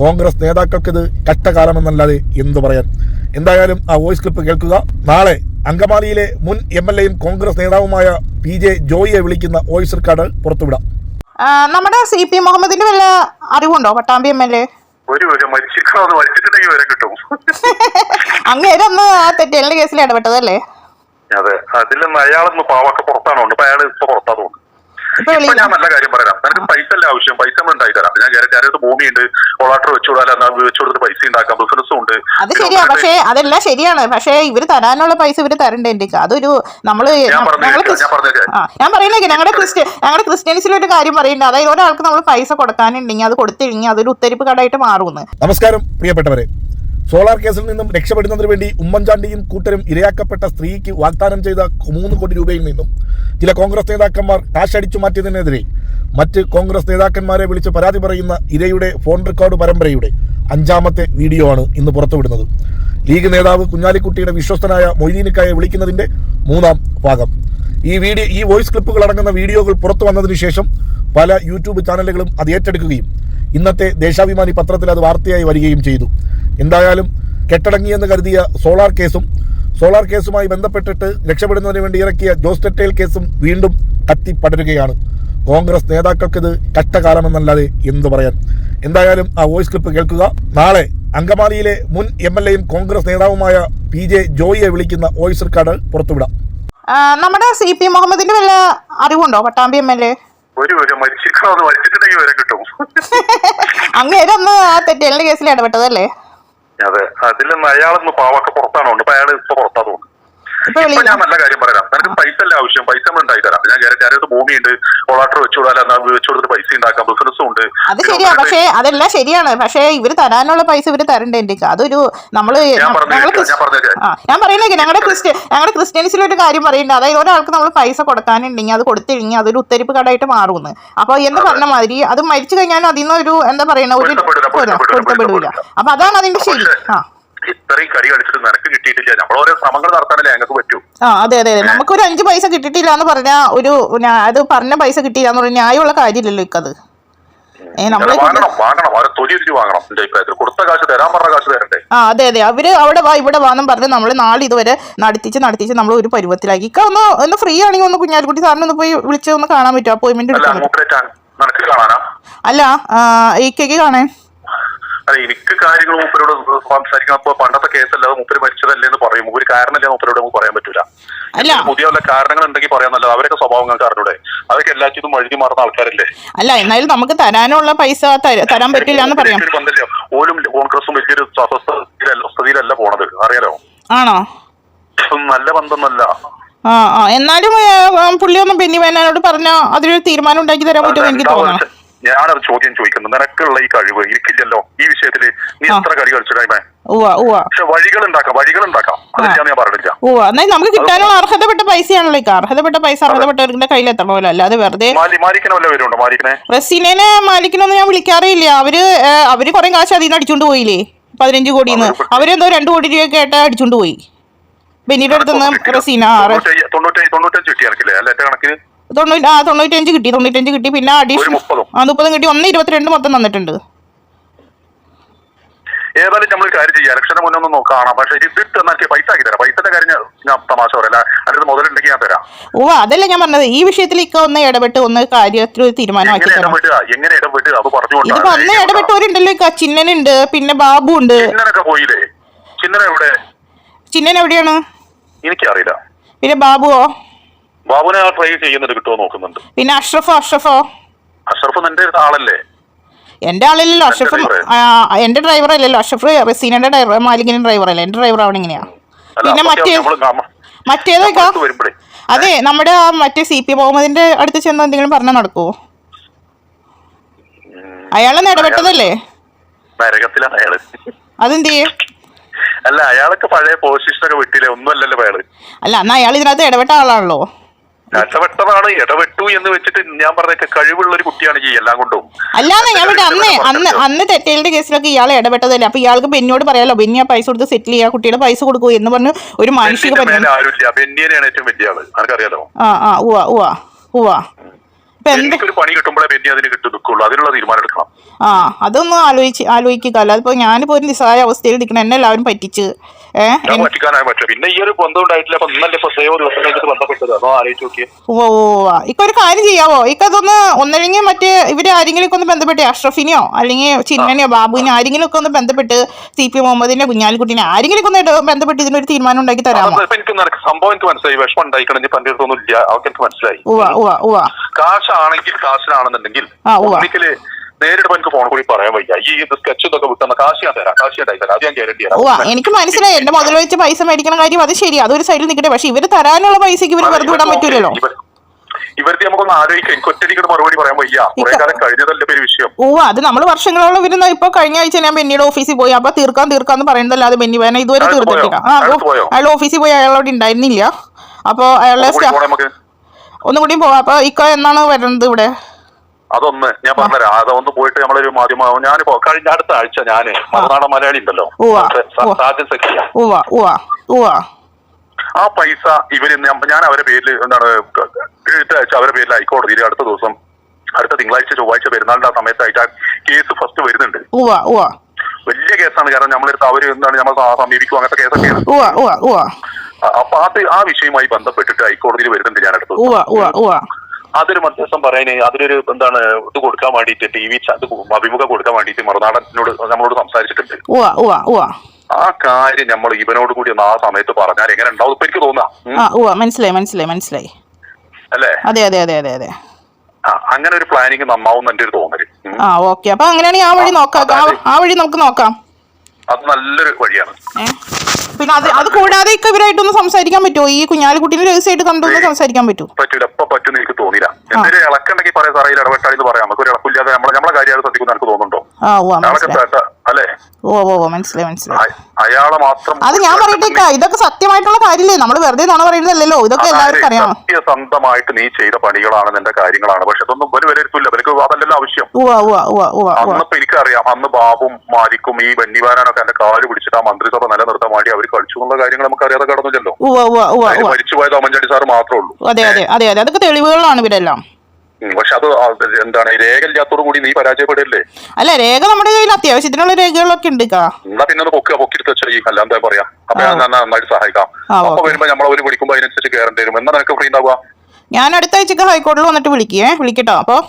കോൺഗ്രസ് നേതാക്കൾക്കിത് കഷ്ടകാലമെന്നല്ലാതെ എന്തു പറയാൻ? എന്തായാലും ആ വോയിസ് ക്ലിപ്പ് കേൾക്കുക. നാളെ അങ്കമാലിയിലെ മുൻ എം എൽ എയും കോൺഗ്രസ് നേതാവുമായ പി ജെ ജോയിയെ വിളിക്കുന്ന വോയിസ് റെക്കോർഡ് പുറത്തുവിടാം. നമ്മുടെ സി പി മുഹമ്മദിന്റെ വല്ല അറിവുണ്ടോ? Pattambi M L A? ഒരു ഒരു മരിച്ചിരിക്കണമെന്ന് മരിച്ചിട്ടുണ്ടെങ്കിൽ വരെ കിട്ടും. അങ്ങേരൊന്ന് ആ തെറ്റേലിന്റെ കേസിൽ ഇടപെട്ടതല്ലേ അതെ അതിലൊന്നും അയാളൊന്ന് പാവൊക്കെ പുറത്താണോ? അയാൾ ഇപ്പൊ പുറത്താ ഇപ്പൊ ഇപ്പൊ ഞാൻ നല്ല കാര്യം പറയാം. നിനക്ക് പൈസ അല്ല ആവശ്യം? പൈസ നമ്മൾ ഉണ്ടായി തരാം ഞാൻ ഗ്യാരണ്ടി അതിനകത്ത് ഭൂമിയുണ്ട് കൊളാട്ടർ വെച്ചു വെച്ചുകൊടുത്ത് പൈസ ഉണ്ടാക്കാം. ബിസിനസ്സും ഉണ്ട്. അത് ശരിയാണ് ശരിയാ. പക്ഷേ അതെല്ലാം ശരിയാണ്. പക്ഷേ ഇവർ തരാനുള്ള പൈസ ഇവർ തരണ്ടേ എന്റെ അതൊരു നമ്മൾ ഞാൻ പറയുന്നേക്ക് ഞാൻ പറഞ്ഞേക്കാം. ഞാൻ പറയുന്നത് ഞങ്ങളുടെ ക്രിസ്ത്യൻ ഞങ്ങളുടെ ക്രിസ്ത്യൻസിൽ ഒരു കാര്യം പറയുന്നുണ്ട്. അതായത് ഒരാൾക്ക് നമ്മൾ പൈസ കൊടുക്കാനുണ്ടെങ്കിൽ അത് കൊടുത്തില്ലെങ്കിൽ അതൊരു ഉത്തരിപ്പ് കടായിട്ട് മാറുമെന്ന് നമസ്കാരം പ്രിയപ്പെട്ടവരെ. സോളാർ കേസിൽ നിന്നും രക്ഷപ്പെടുന്നതിന് വേണ്ടി ഉമ്മൻചാണ്ടിയും കൂട്ടരും ഇരയാക്കപ്പെട്ട സ്ത്രീക്ക് വാഗ്ദാനം ചെയ്ത മൂന്ന് കോടി രൂപയിൽ നിന്നും ചില കോൺഗ്രസ് നേതാക്കന്മാർ കാശ് അടിച്ചു മാറ്റിയതിനെതിരെ മറ്റ് കോൺഗ്രസ് നേതാക്കന്മാരെ വിളിച്ച് പരാതി പറയുന്ന ഇരയുടെ ഫോൺ റെക്കോർഡ് പരമ്പരയുടെ അഞ്ചാമത്തെ വീഡിയോ ആണ് ഇന്ന് പുറത്തുവിടുന്നത്. ലീഗ് നേതാവ് കുഞ്ഞാലിക്കുട്ടിയുടെ വിശ്വസ്തനായ മൊയ്തീനിക്കായെ വിളിക്കുന്നതിന്റെ മൂന്നാം ഭാഗം. ഈ വീഡിയോ ഈ വോയിസ് ക്ലിപ്പുകൾ അടങ്ങുന്ന വീഡിയോകൾ പുറത്തു വന്നതിന് ശേഷം പല യൂട്യൂബ് ചാനലുകളും അത് ഏറ്റെടുക്കുകയും ഇന്നത്തെ ദേശാഭിമാനി പത്രത്തിൽ അത് വാർത്തയായി വരികയും ചെയ്തു. എന്തായാലും കെട്ടടങ്ങിയെന്ന് കരുതിയ സോളാർ കേസും സോളാർ കേസുമായി ബന്ധപ്പെട്ടിട്ട് രക്ഷപ്പെടുന്നതിന് വേണ്ടി ഇറക്കിയ ജോസ് ടെറ്റേൽ കേസും വീണ്ടും കത്തി പടരുകയാണ്. കോൺഗ്രസ് നേതാക്കൾക്കിത് കഷ്ടകാലമെന്നല്ലാതെ എന്തു പറയാൻ. എന്തായാലും ആ വോയിസ് ക്ലിപ്പ് കേൾക്കുക. നാളെ അങ്കമാലിയിലെ മുൻ എം എൽ എയും കോൺഗ്രസ് നേതാവുമായ പി ജെ ജോയിയെ വിളിക്കുന്ന വോയിസ് റെക്കോർഡ് പുറത്തുവിടാം. നമ്മുടെ സി പി മുഹമ്മദിന്റെ വല്ല അറിവുണ്ടോ? Pattambi M L A. ഒരു ഒരു മരിച്ചിരിക്കണമെന്ന് മരിച്ചിട്ടുണ്ടെങ്കിൽ വരെ കിട്ടും. അങ്ങേരൊന്ന് ആ തെറ്റേലിന്റെ കേസിൽ ഇടപെട്ടതല്ലേ? അതെ. അതിലൊന്നും അയാളൊന്ന് പാവൊക്കെ പുറത്താണോ അയാൾ ഇപ്പൊ ഇപ്പൊ ഞാൻ നല്ല കാര്യം പറയാം. നിനക്ക് പൈസ അല്ല ആവശ്യം? പൈസ നമ്മൾ ഉണ്ടായി തരാം. ഞാൻ ഗ്യാരണ്ടി അതിനകത്ത് ഭൂമിയുണ്ട്. കൊളാട്ടർ വെച്ചു കൊടുത്താൽ വെച്ചു കൊടുത്തിട്ട് പൈസ ഉണ്ടാക്കാം. ബിസിനസ്സും ഉണ്ട്. അത് ശരിയാ. പക്ഷേ അതെല്ലാം ശരിയാണ്. പക്ഷേ ഇവർ തരാനുള്ള പൈസ ഇവർ തരണ്ടേ എന്റെ അതൊരു നമ്മൾ ഞാൻ പറയുന്നത് ഞങ്ങളുടെ ക്രിസ്ത്യൻ ഞങ്ങളുടെ ക്രിസ്ത്യൻസിൽ ഒരു കാര്യം പറയുന്നുണ്ട്. അതായത് ഒരാൾക്ക് നമ്മൾ പൈസ കൊടുക്കാനുണ്ടെങ്കിൽ അത് കൊടുത്തില്ലെങ്കിൽ അതൊരു ഉത്തരിപ്പ് കടായിട്ട് മാറുമെന്ന് അപ്പൊ എന്ന് പറഞ്ഞ മാതിരി അത് മരിച്ചു കഴിഞ്ഞാലും അതിൽ നിന്ന് ഒരു എന്താ പറയുന്ന ഒരു പൊരുത്തപ്പെടില്ല, പൊരുത്ത- പൊരുത്തപ്പെടില്ല, പൊരുത്തപ്പെടില്ല. അപ്പൊ അതാണ് അതിന്റെ ശരി. ആ. ഇത്രയും കടി കളിച്ചിട്ട് നിനക്ക് കിട്ടിയിട്ടില്ല. നമ്മൾ ഓരോ ശ്രമങ്ങൾ നടത്താനല്ലേ ഞങ്ങൾക്ക് പറ്റൂ. ആ അതെ അതെ നമുക്കൊരു അഞ്ച് പൈസ കിട്ടിയിട്ടില്ല എന്ന് പറഞ്ഞാൽ ഒരു അത് പറഞ്ഞ പൈസ കിട്ടിയില്ല എന്ന് പറഞ്ഞാൽ ന്യായമുള്ള കാര്യമില്ലല്ലോ ഇക്കത്. നമ്മളെ വാങ്ങണം വാങ്ങണം. അവരെ തൊലി ഉരിച്ച് വാങ്ങണം എന്റെ അഭിപ്രായത്തിൽ. കൊടുത്ത കാശ് തരാൻ പറഞ്ഞ കാശ് തരണ്ടേ? ആ അതെ അതെ. അവർ അവിടെ വാ ഇവിടെ വാന്നും പറഞ്ഞ് നമ്മൾ നാളെ ഇതുവരെ നടത്തിച്ച് നടത്തിച്ച് നമ്മൾ ഒരു പരുവത്തിലാക്കി. ഇക്ക ഒന്ന് ഒന്ന് ഫ്രീ ആണെങ്കിൽ ഒന്ന് കുഞ്ഞാലിക്കുട്ടി സാറിന് ഒന്ന് പോയി വിളിച്ച് ഒന്ന് കാണാൻ പറ്റുമോ? അപ്പോയിന്റ്മെന്റ് അല്ല എടുക്കാൻ? അല്ല ഇക്കയ്ക്ക് കാണാൻ അല്ല എനിക്ക് കാര്യങ്ങൾ മൂപ്പരോട് സംസാരിക്കണം. ഇപ്പൊ പണ്ടത്തെ കേസല്ലാതെ മൂപ്പര് മരിച്ചതല്ലേ എന്ന് പറയും. ഒരു കാരണമില്ല മൂപ്പരോട് നമുക്ക് പറയാൻ പറ്റൂല. അല്ല. പുതിയ വല്ല കാരണങ്ങൾ ഉണ്ടെങ്കിൽ പറയാൻ നല്ലത് അവരൊക്കെ സ്വഭാവങ്ങൾക്ക് അറിഞ്ഞൂടെ അതൊക്കെ എല്ലാറ്റിനും വഴുതി മാറുന്ന ആൾക്കാരല്ലേ? അല്ല എന്നാലും നമുക്ക് തരാനുള്ള പൈസ തര- തരാൻ പറ്റില്ല എന്ന് പറയാം. ഓലും കോൺഗ്രസും വലിയൊരു സ്ഥിതിയിലല്ല പോണത്. അറിയാലോ? ആണോ? നല്ല ബന്ധമൊന്നല്ല ആ ആ. എന്നാലും പുള്ളി ഒന്ന് ബെന്നി വേനാനോട് പറഞ്ഞ അതിലൊരു തീരുമാനം ഉണ്ടാക്കി തരാൻ പറ്റുമെന്ന് എനിക്ക് തോന്നണം ഞാനത് ചോദ്യം ചോദിക്കുന്നു. നിനക്കുള്ള ഈ കഴിവ് എനിക്കില്ലല്ലോ. ഈ വിഷയത്തിൽ നീ എത്ര കളി കളിച്ചിട്ടായ്മേ പക്ഷെ വഴികൾ ഉണ്ടാക്കാം വഴികൾ ഉണ്ടാക്കാം അതില്ല ഞാൻ പറഞ്ഞില്ല. ഓ എന്നാൽ നമുക്ക് കിട്ടാനുള്ള അർഹതപ്പെട്ട പൈസയാണല്ലോ ഇക്ക. അർഹതപ്പെട്ട പൈസ അർഹതപ്പെട്ടവരുടെ കയ്യിൽ എത്തണമല്ലോ അല്ലാതെ വെറുതെ റസീനെ മാലിക്കിനൊന്നും ഞാൻ വിളിക്കാറില്ല അവർ അവർ കുറെ കാശ് അതിൽ നിന്ന് അടിച്ചോണ്ട് പോയില്ലേ? പതിനഞ്ച് കോടിന്ന്. അവരെന്തോ രണ്ടു കോടി രൂപയൊക്കെ ആയിട്ട് അടിച്ചോണ്ട് പോയി. ബെന്നിയുടെ അടുത്തുനിന്ന് റസീന ആറ് തൊണ്ണൂറ്റഞ്ച് കിട്ടി എനിക്കില്ലേ അല്ല? കണക്കിന്? തൊണ്ണൂറ്റി ആ തൊണ്ണൂറ്റഞ്ച് കിട്ടി തൊണ്ണൂറ്റഞ്ച് കിട്ടി. പിന്നെ അഡീഷണൽ ആ മുപ്പതും കിട്ടി. ഒന്ന് ഇരുപത്തിരണ്ട് മൊത്തം തന്നിട്ടുണ്ട്. ഏതായാലും നമ്മൾ കാര്യം ചെയ്യാം. ഇലക്ഷന് മുന്നേ ഒന്ന് നോക്കാം പക്ഷെ എന്നാൽ പൈസ ആക്കി തരാം. പൈസയുടെ കാര്യം ഞാൻ- ഞാൻ തമാശ പറയല്ല അതിന് മുതലുണ്ടെങ്കിൽ ഞാൻ തരാം. ഓ അതല്ല ഞാൻ പറഞ്ഞത്. ഈ വിഷയത്തിൽ ഇക്ക ഒന്ന് ഇടപെട്ട് ഒന്ന് കാര്യത്തിൽ തീരുമാനമാക്കി എങ്ങനെ ഇതിപ്പോ ഇടപെട്ടവരുണ്ടല്ലോ ഇക്ക. ചിന്നനുണ്ട് പിന്നെ ബാബു ഉണ്ട് ചിന്നനൊക്കെ പോയില്ലേ? എവിടെ? ചിന്നൻ എവിടെയാണ്? എനിക്കറിയില്ല. പിന്നെ ബാബുവോ? ബാബുനെ ആ ട്രൈ ചെയ്യുന്നുണ്ട് കിട്ടുമോ നോക്കുന്നുണ്ട്. പിന്നെ അഷ്റഫോ അഷ്റഫോ? അഷ്റഫ് നിന്റെ ആളല്ലേ? എന്റെ ആളില്ലല്ലോ അഷ്റഫ് എന്റെ ഡ്രൈവർ അല്ലല്ലോ അഷ്റഫ് റസീനയുടെ ഡ്രൈവർ മാലിക്കിന്റെ ഡ്രൈവർ അല്ലേ? എന്റെ ഡ്രൈവർ ആവണം ഇങ്ങനെയാ. പിന്നെ മറ്റേ മറ്റേതൊക്കെ അതെ നമ്മുടെ ആ മറ്റേ സി പി മുഹമ്മദിന്റെ അടുത്ത് ചെന്ന് എന്തെങ്കിലും പറഞ്ഞാൽ നടക്കുവോ? അയാളൊന്ന് ഇടപെട്ടതല്ലേ? അയാൾ അതെന്ത് അല്ല അയാളൊക്കെ പഴയ പൊസിഷനൊക്കെ വിട്ടില്ലേ? ഒന്നുമല്ലല്ലോ അയാൾ. അല്ല എന്നാ അയാൾ ഇതിനകത്ത് ഇടപെട്ട ആളാണല്ലോ. ഇടപെട്ടതാണ് ഇടപെട്ടു എന്ന് വെച്ചിട്ട് ഞാൻ പറഞ്ഞൊക്കെ കഴിവുള്ള ഒരു കുട്ടിയാണ് ഈ എല്ലാം കൊണ്ടും. അല്ലാതെ ഞാൻ അന്ന് അന്ന്. അന്ന് തെറ്റേലിന്റെ കേസിലൊക്കെ ഇയാളെ ഇടപെട്ടതല്ലേ? അപ്പൊ ഇയാൾക്ക് ബെന്നിയോട് പറയാലോ ബെന്നി ആ പൈസ കൊടുത്ത് സെറ്റിൽ ചെയ്യാ കുട്ടിയുടെ പൈസ കൊടുക്കൂ എന്ന് പറഞ്ഞു ഒരു ആരുമില്ല. ഏറ്റവും വലിയ ആൾ. ആ ആ ഉവ്വ ഉവ്വ ഉവ്വ. ഇപ്പൊ എനിക്കൊരു പണി കിട്ടുമ്പോഴേ പിന്നെ അതിന് കിട്ടു നിൽക്കുള്ളൂ അതിനുള്ള തീരുമാനം എടുക്കണം. ആ അതൊന്നും ആലോചിച്ച് ആലോചിക്കുക. അല്ലാതെ ഞാനിപ്പോ ഒരു നിസ്സാര അവസ്ഥയിൽ നിൽക്കണം എന്നെ എല്ലാവരും പറ്റിച്ച്. ഞാൻ പറ്റിക്കാനായി പറ്റും. പിന്നെ ഈ ഒരു ബന്ധം ഉണ്ടായിട്ടില്ല. അപ്പൊ ഇന്നല്ലേ ഇപ്പൊ സേവ ദിവസം കഴിഞ്ഞിട്ട് ബന്ധപ്പെട്ടത് അതോ ആലോചിച്ച് നോക്കിയേ. ഓ. ഇക്ക ഒരു കാര്യം ചെയ്യാവോ? ഇക്കതൊന്ന് ഒന്നല്ലെങ്കിൽ മറ്റേ ഇവരെ ആരെങ്കിലും ഒക്കെ ഒന്ന് ബന്ധപ്പെട്ടേ അഷ്റഫിനെയോ അല്ലെങ്കിൽ ചിന്നനെയോ ബാബുവിനെ ആരെങ്കിലും ഒക്കെ ഒന്ന് ബന്ധപ്പെട്ട് സി പി മുഹമ്മദിനെ കുഞ്ഞാലിക്കുട്ടിനെ ആരെങ്കിലും ഒക്കെ ഒന്ന് ബന്ധപ്പെട്ട് ഇതിനൊരു തീരുമാനം ഉണ്ടാക്കി തരാമോ? അപ്പൊ എനിക്ക് നിനക്ക് സംഭവം എനിക്ക് മനസ്സിലായി. വിഷമം ഉണ്ടായിക്കണം. ഇനി പന്റെ അടുത്തൊന്നും ഇല്ല. അവർക്ക് എനിക്ക് മനസ്സിലായി. ഉവ്വ ഉവ്വ ഉവ്വ. കാശാണെങ്കിൽ കാശിനാണെന്നുണ്ടെങ്കിൽ ആ, ഉവ്വ. ഒന്നിക്കൽ നേരിട്ട് എനിക്ക് ഫോൺ കൂടി പറയാൻ വയ്യ. ഈ ഇത് സ്കെച്ച് ഇതൊക്കെ വിട്ടെന്ന കാശ് ഞാൻ തരാം. കാശ് ഞാൻ തരാം. അത് ഞാൻ ഗ്യാരണ്ടി തരാം എനിക്ക് മനസ്സിലായി. എന്റെ മുതൽ വെച്ച് പൈസ മേടിക്കണ കാര്യം അത് ശരി അതൊരു സൈഡിൽ നിൽക്കട്ടെ പക്ഷെ ഇവർ തരാനുള്ള പൈസക്ക് ഇവർ വെറുതെ വിടാൻ പറ്റൂലല്ലോ. ഇവർക്ക് നമുക്കൊന്ന് ആലോചിക്കാം. എനിക്ക് ഒറ്റയ്ക്ക് മറുപടി പറയാൻ വയ്യ. കുറെ ഇക്ക- കാലം കഴിഞ്ഞതല്ലേ പേര് വിഷയം. ഓ അത് നമ്മൾ വർഷങ്ങളോളം വരുന്ന ഇപ്പൊ കഴിഞ്ഞ ആഴ്ച ഞാൻ ബെന്നിയുടെ ഓഫീസിൽ പോയി. അപ്പൊ തീർക്കാൻ തീർക്കാന്ന് പറയുന്നതല്ലാതെ ബെന്നി വേന ഇതുവരെ തീർത്തിട്ടില്ല പോയോ? ആ അയാൾക്ക് പോയോ? അയാൾ ഓഫീസിൽ പോയി അയാളോട് ഉണ്ടായിരുന്നില്ല. അപ്പൊ അയാളുടെ കൂടി പോണേ നമുക്ക്. ഒന്നും കൂടി പോവാം. അപ്പൊ ഇക്ക എന്നാണ് വരുന്നത് ഇവിടെ? അതൊന്ന് ഞാൻ പറഞ്ഞുതരാം. അതൊന്ന് പോയിട്ട് നമ്മളൊരു മാധ്യമ ഞാനിപ്പോ കഴിഞ്ഞ അടുത്ത ആഴ്ച ഞാൻ മറുനാടൻ മലയാളി ഉണ്ടല്ലോ. സാജൻ സഖിയ ആ പൈസ ഇവർ ഞാൻ- അവരെ പേരിൽ എന്താണ് എഴുത്തയച്ച അവരെ പേരിൽ ഹൈക്കോടതിയിൽ അടുത്ത ദിവസം അടുത്ത തിങ്കളാഴ്ച ചൊവ്വാഴ്ച പെരുന്നാളിന്റെ ആ സമയത്തായിട്ട് ആ കേസ് ഫസ്റ്റ് വരുന്നുണ്ട്. വലിയ കേസാണ്. കാരണം നമ്മളെടുത്ത് അവർ എന്താണ് നമ്മൾ സമീപിക്കും അങ്ങനത്തെ കേസൊക്കെയാണ്. അ- അപ്പൊ അത് ആ വിഷയവുമായി ബന്ധപ്പെട്ടിട്ട് ഹൈക്കോടതിയിൽ വരുന്നുണ്ട് ഞാൻ അടുത്ത അതൊരു മധ്യസ്ഥം പറയാൻ അതിനൊരു എന്താണ് ഇത് കൊടുക്കാൻ വേണ്ടിയിട്ട് ടി വി അഭിമുഖം കൊടുക്കാൻ വേണ്ടിയിട്ട് മറുനാടനോട് നമ്മളോട് സംസാരിച്ചിട്ടുണ്ട്. ആ കാര്യം നമ്മൾ ഇവനോട് കൂടി ഒന്ന് ആ സമയത്ത് പറഞ്ഞാൽ എങ്ങനെ ഉണ്ടാവും ഇപ്പൊ എനിക്ക് തോന്നാ. മനസ്സിലായി മനസ്സിലായി മനസ്സിലായി. അല്ലേ? അതെ അതെ അതെ അതെ അതെ. ആ, അങ്ങനെ ഒരു പ്ലാനിങ് നന്നാവും എന്റെ ഒരു തോന്നൽ. ആ ഓക്കെ അപ്പൊ അങ്ങനെയാണെങ്കിൽ ആ വഴി നോക്കാം. ആ വഴി നമുക്ക് നോക്കാം. അത് നല്ലൊരു വഴിയാണ്. പിന്നെ അത് അത് കൂടാതെ ഇവരായിട്ടൊന്ന് സംസാരിക്കാൻ പറ്റുമോ ഈ കുഞ്ഞാലിക്കുട്ടീനെ രഹസ്യമായിട്ട് കണ്ടൊന്ന് സംസാരിക്കാൻ പറ്റുമോ പറ്റൂല. എപ്പോ പറ്റുമെന്ന് എനിക്ക് തോന്നിയില്ല. എന്തെങ്കിലും ഇളക്കുണ്ടെങ്കിൽ പറയാം സാറേ ഇടപെട്ടാൽ പറയാം. നമുക്ക് ഒരു ഇളക്കില്ലാതെ നമ്മളെ നമ്മളെ കാര്യം ശ്രദ്ധിക്കുന്ന എനിക്ക് തോന്നുന്നുണ്ടോ? അല്ലേ? ഓ ഓ മനസ്സിലായി മനസ്സിലായി. അയാളെ മാത്രം അത് ഞാൻ പറയട്ടേക്ക. ഇതൊക്കെ സത്യമായിട്ടുള്ള കാര്യമില്ലേ നമ്മൾ വെറുതെ നുണ പറയുന്നതല്ലോ ഇതൊക്കെ എല്ലാവർക്കും അറിയാം. സത്യസന്ധമായിട്ട് നീ ചെയ്ത പണികളാണ് നിന്റെ കാര്യങ്ങളാണ്. പക്ഷെ അതൊന്നും ഒരു വിലയിരുത്തില്ല എനിക്ക് അതല്ലല്ലോ ആവശ്യം. അന്നിപ്പോ എനിക്കറിയാം. അന്ന് ബാബും മാലിക്കും ഈ ബന്നിവാരാനൊക്കെ എന്റെ കാൽ പിടിച്ചിട്ട് ആ മന്ത്രിസഭ നിലനിർത്താൻ വേണ്ടി അവർ കളിച്ചു എന്നുള്ള കാര്യങ്ങൾ നമുക്ക് അറിയാതെ കടന്നില്ലല്ലോ മരിച്ചുപോയത് അമ്മൻചാണ്ടി സാർ മാത്രമേ ഉള്ളൂ. അതെ അതെ അതെ അതെ. അതൊക്കെ തെളിവുകളാണ് ഇവരെല്ലാം. പക്ഷെ അത് എന്താണ് രേഖ ഇല്ലാത്തോട് കൂടി നീ പരാജയപ്പെടില്ലേ? അല്ല രേഖ നമ്മുടെ കയ്യിൽ അത്യാവശ്യത്തിനുള്ള രേഖകളൊക്കെ ഉണ്ട് എന്നാ പിന്നെ ഒന്ന് പൊക്കുക പൊക്കിട്ട് വെച്ചാൽ ഈ അല്ല പറയാ. അപ്പൊ ഞാൻ നന്നാ- നന്നായിട്ട് സഹായിക്കാം. അപ്പൊ വരുമ്പോ നമ്മളെ ഒരു വിളിക്കുമ്പോ അതിനനുസരിച്ച് കയറേണ്ടി വരും. എന്നാ നിനക്ക് ഫ്രീ ഉണ്ടാവുക? ഞാൻ അടുത്ത ആഴ്ചക്ക് ഹൈക്കോടതിയിൽ വന്നിട്ട് വിളിക്കേ വിളിക്കട്ടോ അപ്പോൾ